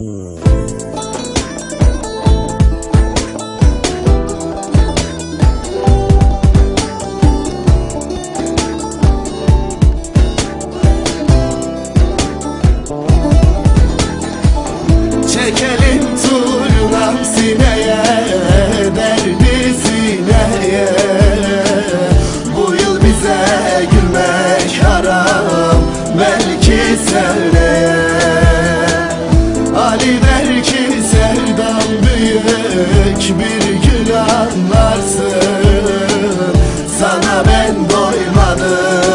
Check it. Ben doymadım.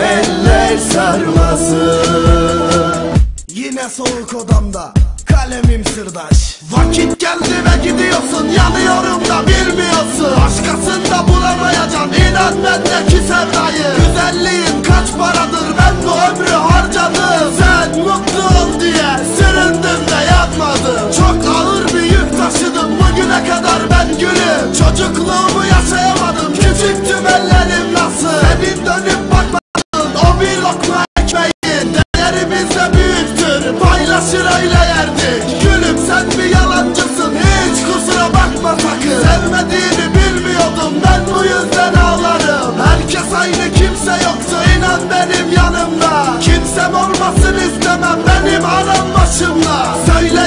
Eller sarmasın. Yine soğuk odamda kalemim sırdaş. Vakit geldi ve gidiyorsun bir lokma ekmeğin Değerimiz de büyüktür. Paylaşır öyle yerdik. Gülüm sen bir yalancısın. Hiç kusura bakma sakın. Sevmediğini bilmiyordum. Ben bu yüzden ağlarım. Herkes aynı kimse yoktu inan benim yanımda. Kimsem olmasın istemem. Benim anam başımda. Söyleyin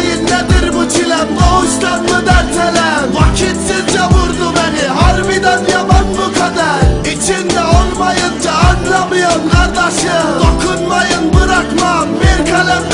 Kıramıyorum kardeşim. Dokunmayın bırakmam. Bir kalem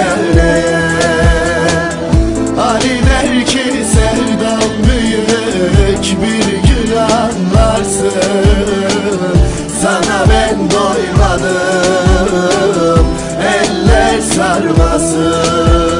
senle Hani der ki sevdam büyük bir gün anlarsın Sana ben doymadım eller sarmasın.